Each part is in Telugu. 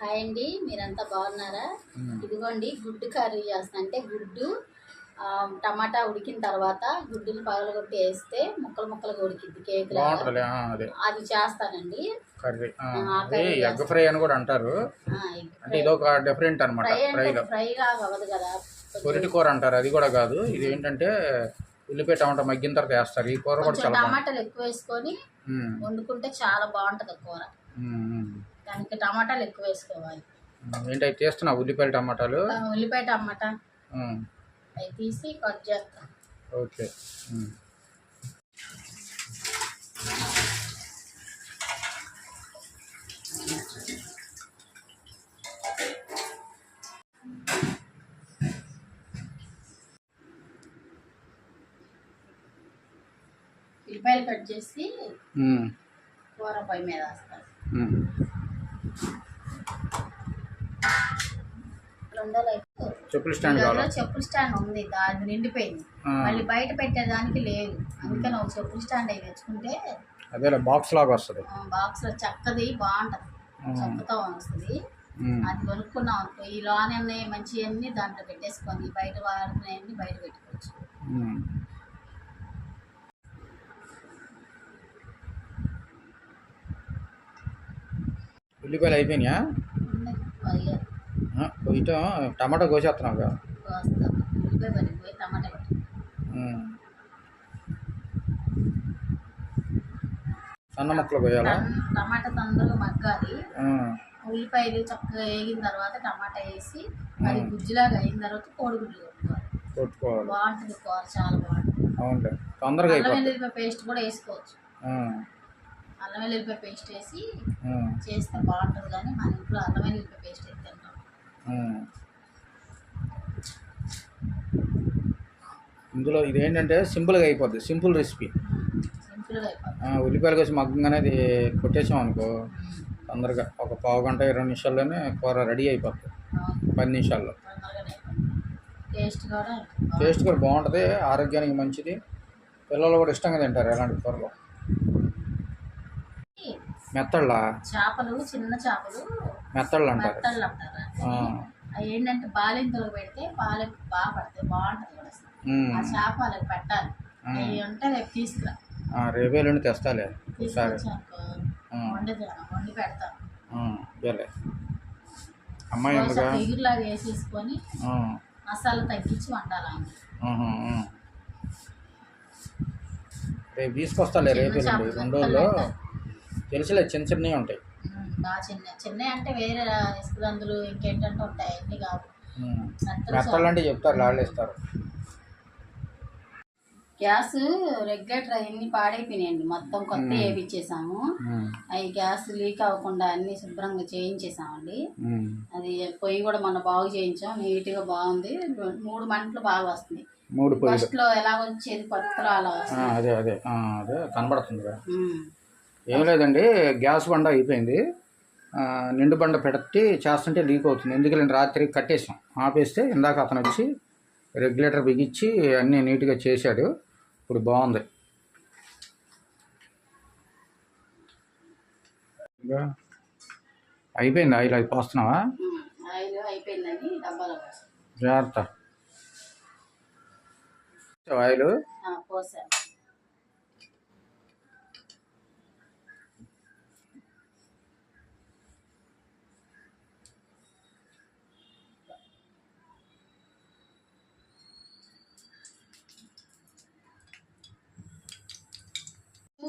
హాయ్ అండి మీరంతా బాగున్నారా? ఇదిగోండి గుడ్డు కర్రీ చేస్తా అంటే గుడ్డు టమాటా ఉడికిన తర్వాత గుడ్డుని పగలగొట్టి వేస్తే ముక్కలు ముక్కలుగా ఉడికిద్ది కేక్ అదే. అది చేస్తానండి. ఎగ్ ఫ్రై అని కూడా అంటారు. అంటే ఇదొక డిఫరెంట్ అనమాట ఫ్రై లాగా అవ్వదు కదా. పొరిటి కూర అంటారు అది కూడా కాదు. ఇది ఏంటంటే ఉల్లిపాయ టమాటా మగ్గిన తర్వాత వేస్తారు. ఈ కూర కూడా టమాటాలు ఎక్కువ వేసుకొని వండుకుంటే చాలా బాగుంటది కూర. దానికి టమాటాలు ఎక్కువ వేసుకోవాలి. ఏంటి అవి తీస్తున్నా ఉల్లిపాయలు టమాటాలు? ఆ, ఉల్లిపాయ టమాటా. ఉమ్, అవి తీసి కట్ చేస్తాం. ఓకే. ఉమ్. ఉల్లిపాయలు కట్ చేసి ఉమ్, కూర పొయ్యి మీద వేస్తాం. ఉమ్. రెండో లైఫ్ చెప్పులు స్టాండ్ గదిలో కావాలా? చెప్పుల స్టాండ్ ఉంది దా- అది నిండిపోయింది. మళ్ళీ బయట పెట్టేదానికి లేదు. అందుకని ఒక చెప్పుల స్టాండ్ అయి తెచ్చుకుంటే అదేలే బాక్స్ లాగా వస్తుంది. బాక్స్లో చక్కది బాగుంటది. చెక్కతో వస్తుంది. అది కొనుక్కున్నాం అనుకో ఈ లోన్ అన్ని మంచి అన్ని దాంట్లో పెట్టేసుకొని బయట వాడుకునేవన్నీ బయట పెట్టుకోవచ్చు. ఉల్లిపాయలు అయిపోయినాయా? కొంచెం టమాటా కోసేస్తున్నావు. సన్న ముక్కలు పోయాలా టమాటా తొందరగా మగ్గాలి. ఉల్లిపాయలు చక్కగా వేగిన తర్వాత టమాటా వేసి అది గుజ్జులాగా అయిన తర్వాత కోడిగుడ్లు కొట్టుకోవాలి. బాగుంటుంది కూర చాలా బాగుంటుంది. తొందరగా అల్లం వెల్లుల్లిపాయ పేస్ట్ కూడా వేసుకోవచ్చు. అల్లం వెల్లుల్లిపాయ పేస్ట్ వేసి చేస్తే బాగుంటుంది కానీ మన ఇంట్లో అల్లం వెల్లుల్లిపాయ పేస్ట్. ఇందులో ఇదేంటంటే సింపుల్గా అయిపోద్ది. Simple recipe. ఉల్లిపాయలు కోసి మగ్గంగానే అది కొట్టేసాం అనుకో తొందరగా ఒక పావు గంట ఇరవై నిమిషాల్లోనే కూర రెడీ అయిపోతుంది పది నిమిషాల్లో. తొందరగానే అయిపోతుంది టేస్ట్ కూడా బాగుంటుంది. టేస్ట్ కూడా బాగుంటుంది ఆరోగ్యానికి మంచిది. పిల్లలు కూడా ఇష్టంగా తింటారు ఎలాంటి కూరలు. మెత్తళ్ళ? చేపలు చిన్న చేపలు. మెత్తళ్ళు అంటారు. ఏంటంటే బాలింతలు పెడితే పాలు బాగా పడతాయి బాగుంటుంది కూడా. ఆ చేప వాళ్ళకి పెట్టాలి. అవి ఉంటే రేపు తీసుకురా. రేపే నుండి తెస్తాలే. వండి పెడతాను. ఇవ్వలే అమ్మాయి ఉందిగా. ఎగురులాగా వేసేసుకొని మసాలా తగ్గించి వండాలి. రేపు తీసుకొస్తాలే రేపు ఎల్లుండి రెండు రోజుల్లో తెలుసులే చిన్న చిన్నవి ఉంటాయి. బాగా చిన్న చిన్న అంటే వేరే ఇసుకదందులు ఇంకేంటంటే ఉంటాయి అన్ని మెత్తలు అంటే చెప్తారు వాళ్ళు ఇస్తారు. గ్యాస్ రెగ్యులేటర్ అవన్నీ పాడైపోయినాయండి. మొత్తం కొత్త వేపించేసాము ఉమ్, అవి గ్యాస్ లీక్ అవ్వకుండా అన్ని శుభ్రంగా చేయించేసామండి. అది పొయ్యి కూడా మొన్న బాగు చేయించాం. నీట్గా బాగుంది. మూడు మంటలు బాగా వస్తుంది. మూడు ఫస్ట్లో ఎలా వచ్చేది కొత్తలో అలా అదే అదే. అదే కనబడుతుంది కదా. ఏం లేదండి గ్యాస్ బండ అయిపోయింది. ఆ, నిండు బండ పెట్టి చేస్తుంటే లీక్ అవుతుంది. ఎందుకంటే రాత్రి కట్టేసాం ఆపేస్తే ఇందాక అతను వచ్చి రెగ్యులేటర్ బిగించి అన్నీ నీట్గా చేశాడు. ఇప్పుడు బాగుంది. అయిపోయింది? ఆయిల్ అది పోస్తున్నావా? ఉమ్. ఆయిల్ అయిపోయిందని డబ్బాలో పోసాం. జాగ్రత్త. ఆయిల్?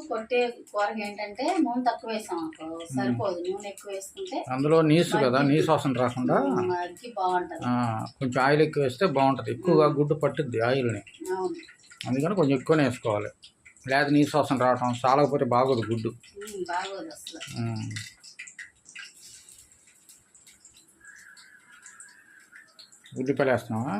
కొట్టే కూరకి ఏంటంటే నూనె తక్కువ వేసాం అనుకో సరిపోదు నూనె ఎక్కువ వేసుకుంటే అందులో నీసు కదా నీసు వాసన రాకుండా అది బాగుంటది. కొంచెం ఆయిల్ ఎక్కువ వేస్తే బాగుంటుంది. ఎక్కువగా గుడ్డు పట్టుద్ది ఆయిల్ని. అందుకని కొంచెం ఎక్కువనే వేసుకోవాలి. లేదా నీ శ్వాసన రావటం చాలకపోతే బాగోదు గుడ్డు. బాగోదు అసలు. ఉల్లిపాయలు వేస్తున్నావా?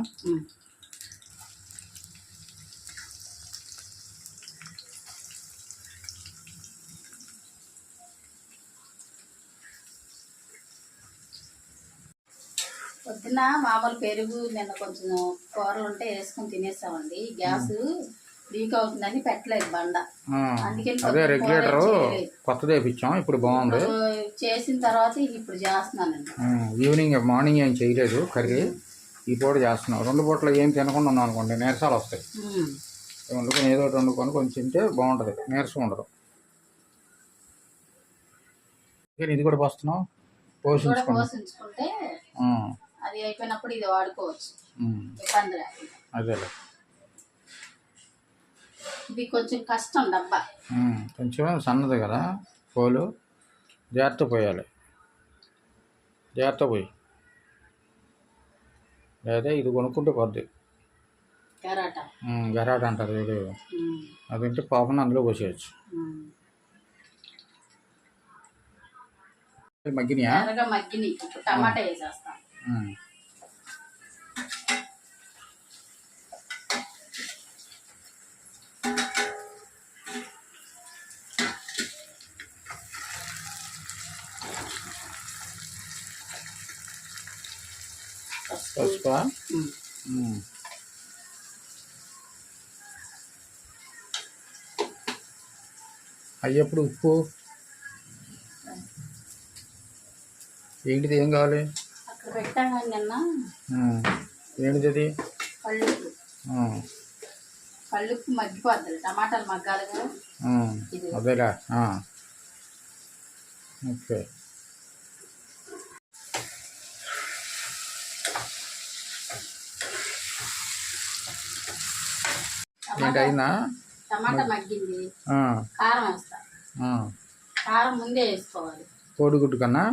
పొద్దున మామూలు పెరుగు నిన్న కొంచెం కూరలు ఉంటే వేసుకొని తినేసామండి. గ్యాస్ లీక్ అవుతుందని పెట్టలేదు బండ. అదే రెగ్యులేటర్. కొత్తది వేయించాం ఇప్పుడు బాగుంది. చేసిన తర్వాత ఇప్పుడు చేస్తున్నానండి. ఆ, ఈవినింగ్ మార్నింగ్ ఏం చేయలేదు కర్రీ. ఈ పూట చేస్తున్నాం. రెండు పూటలు ఏం తినకుండా ఉన్నాం అనుకోండి నీరసాలు వస్తాయి. వండుకొని ఏదో ఒకటి వండుకొని కొంచెం తింటే బాగుంటుంది. నీరసం ఉండదు. ఇది కూడా పోస్తున్నాం. పోషించుకుంటే అది అయిపోయినప్పుడు ఇది వాడుకోవచ్చు. ఇబ్బంది లేకుండా అదేలే. ఇది కొంచెం కష్టం డబ్బా. కొంచెం సన్నది కదా పోలు. జాగ్రత్త పోయాలి. జాగ్రత్త పోయి. లేదా ఇది కొనుక్కుంటే పోద్ది. గరాట. అంటారు ఇది ఉమ్. అది ఉంటే పాపను అందులో పోసేయచ్చు. మగ్గినాయా? మగ్గిని టమాటా వేసేస్తాం. పసుపా. అయ్యప్పుడు ఉప్పు? ఏంటిది ఏం కావాలి? పెట్టాను నిన్న. ఏంటిది. కళ్ళుప్పు మగ్గిపోద్ది టమాటాలు మగ్గాలి కదా ఉమ్. ఇది. అదేలా ఆ. ఓకే ఏంటి టమాటా మగ్గింది. కారం వేస్తా. కారం ముందే వేసుకోవాలి కోడిగుడ్డు కన్నా.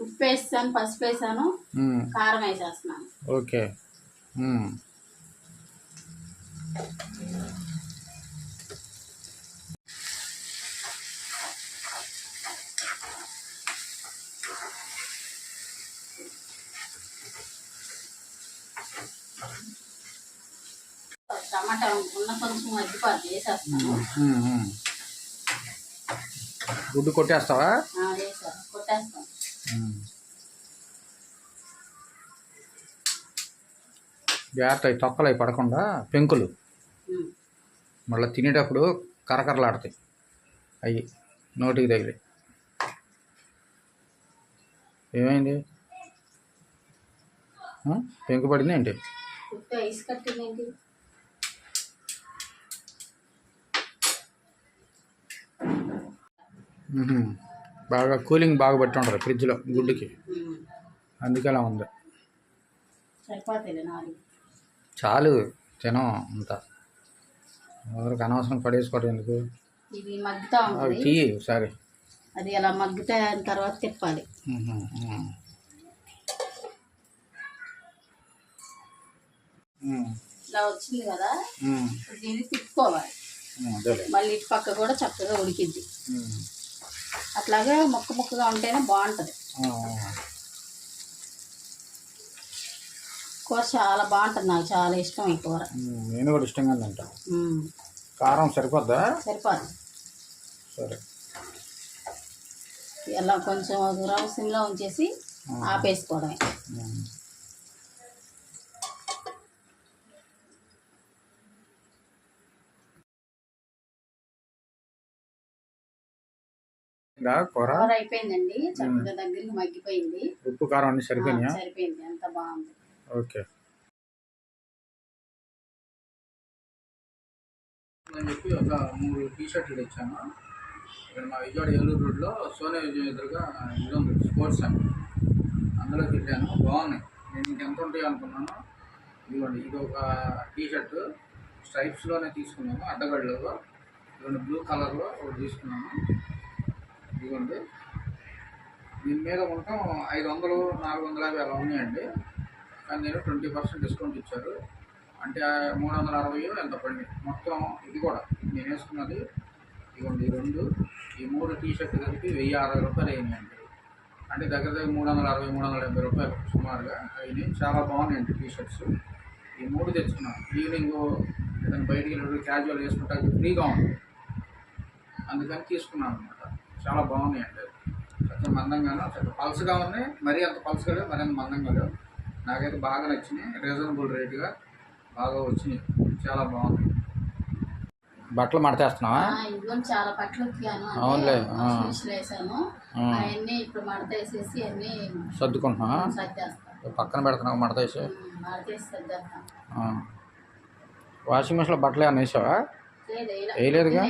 ఉప్పు వేసాను పసుపు వేసాను. కారం వేసేస్తున్నాను ఓకే. టమాటా ఉన్న కొంచెం మగ్గిపోద్ది వేసేస్తాను. గుడ్డు కొట్టేస్తావా జాగ్రత్త అవి తొక్కలు అవి పడకుండా పెంకులు. మళ్ళీ తినేటప్పుడు కరకరలాడతాయి. అవి నోటికి తగిలి ఏమైంది? పెంకు పడింది ఏంటి. బాగా కూలింగ్ బాగా పట్టి ఉంటుంది ఫ్రిడ్జ్లో గుడ్డుకి. అందుకే అలా ఉంది. చాలు తినం అంత. ఎవరికి అనవసరం పడేసుకోవడం ఎందుకు? ఇది మగ్గుతా అవి ఉంటుంది. తీయి ఒకసారి. అది అలా మగ్గుతా తర్వాత తిప్పాలి. ఇలా వచ్చింది కదా. ఇప్పుడు దీన్ని తిప్పుకోవాలి. అదేలే. మళ్ళీ ఇటు పక్క కూడా చక్కగా ఉడికిద్ది. అట్లాగే ముక్క ముక్కగా ఉంటేనే బాగుంటుంది. ఆ, కూర చాలా బాగుంటుంది నాకు చాలా ఇష్టం ఈ కూర. నేను కూడా ఇష్టంగా తింటా. ఉమ్. కారం సరిపోద్దా? సరిపోదు. సరే. ఇలా కొంచెం రవ్వ సిమ్లో ఉంచేసి ఆపేసుకోవడమే. ఇలా కూర? అయిపోయిందండి. చక్కగా దగ్గరికి మగ్గిపోయింది. ఉప్పు కారం అన్ని ఆ, సరిపోయినాయా? సరిపోయింది. ఎంత బాగుంది. ఓకే. అని చెప్పి ఒక మూడు టీ షర్ట్లు ఇచ్చాను ఇక్కడ మా విజయవాడ ఏలూరు రోడ్లో సోనియా విజయం ఎదురుగా ఇది ఉంది స్పోర్ట్స్ అండ్ అందులో తిట్టాను బాగున్నాయి. నేను ఇంకెంత ఉంటాయి అనుకున్నాను. ఇదిగోండి ఇది ఒక టీ షర్ట్ స్ట్రైప్స్లోనే తీసుకున్నాను అడ్డగడ్డలో. ఇదిగోండి బ్లూ కలర్లో ఒకటి తీసుకున్నాను. ఇదిగోండి. దీని మీద మొత్తం ఐదు వందలు నాలుగు వందల యాభై అలా ఉన్నాయండి. కానీ నేను ట్వంటీ పర్సెంట్ డిస్కౌంట్ ఇచ్చారు. అంటే మూడు వందల అరవై ఎంత పడింది? మొత్తం ఇది కూడా నేను వేసుకున్నది ఇదిగోండి ఈ రెండు ఈ మూడు టీ షర్ట్ కలిపి వెయ్యి అరవై రూపాయలు అయినాయండి అంటే దగ్గర దగ్గర మూడు వందల అరవై మూడు వందల డెబ్బై రూపాయలు సుమారుగా అయినాయి. చాలా బాగున్నాయండి టీ షర్ట్స్ ఈ మూడు తెచ్చుకున్నాను ఈవినింగ్ ఏదైనా బయటికి వెళ్ళి క్యాజువల్ వేసుకుంటే ఫ్రీగా ఉంది. అందుకని తీసుకున్నాను అనమాట చాలా బాగున్నాయండి చక్కగా మందంగాను చక్కగా పల్స్గా ఉన్నాయి. మరీ అంత పల్స్గా లేవు మరీ అంత మందంగా లేవు. నాకైతే బాగా నచ్చినాయి. రీజనబుల్ రేటుగా బాగా వచ్చినాయి. చాలా బాగుంది. బట్టలు మడతేస్తున్నావా? ఆ, ఇదిగోండి చాలా ఉతికాను. అంటే అవునులే, వేసాను. అవన్నీ ఇప్పుడు మడత వేసేసి అన్నీ సర్దుకుంటున్నా పక్కన పెడుతున్నావు సర్దేస్తాను ఆ. వాషింగ్ మిషన్లో బట్టలు ఏమైనా వేసావా? లేదు వేయలే. వేయలేదుగా?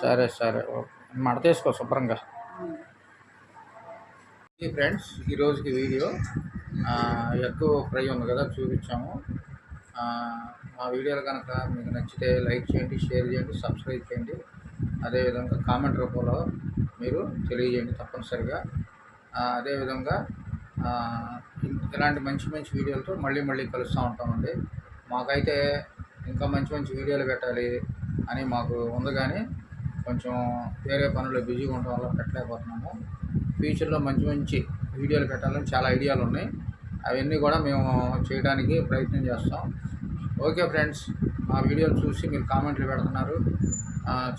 సరే సరే. ఓకే. మడతేసుకో శుభ్రంగా. ఫ్రెండ్స్ ఈరోజుకి వీడియో ఎక్కువ ఫ్రై ఉంది కదా చూపించాము. ఆ, మా వీడియోలు కనుక మీకు నచ్చితే లైక్ చేయండి షేర్ చేయండి సబ్స్క్రైబ్ చేయండి. అదేవిధంగా కామెంట్ రూపంలో మీరు తెలియజేయండి తప్పనిసరిగా. అదేవిధంగా ఇలాంటి మంచి మంచి వీడియోలతో మళ్ళీ మళ్ళీ కలుస్తూ ఉంటామండి. మాకైతే ఇంకా మంచి మంచి వీడియోలు పెట్టాలి అని మాకు ఉంది కానీ కొంచెం వేరే పనుల్లో బిజీగా ఉండడం వల్ల పెట్టలేకపోతున్నాము. ఫ్యూచర్లో మంచి మంచి వీడియోలు పెట్టాలని చాలా ఐడియాలు ఉన్నాయి. అవన్నీ కూడా మేము చేయడానికి ప్రయత్నం చేస్తాం. ఓకే ఫ్రెండ్స్ మా వీడియోలు చూసి మీరు కామెంట్లు పెడుతున్నారు.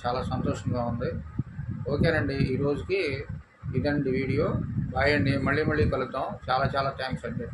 చాలా సంతోషంగా ఉంది. ఓకేనండి ఈరోజుకి ఇదండి వీడియో. బాయ్ అండి మళ్ళీ మళ్ళీ కలుద్దాం. చాలా చాలా థ్యాంక్స్ అండి.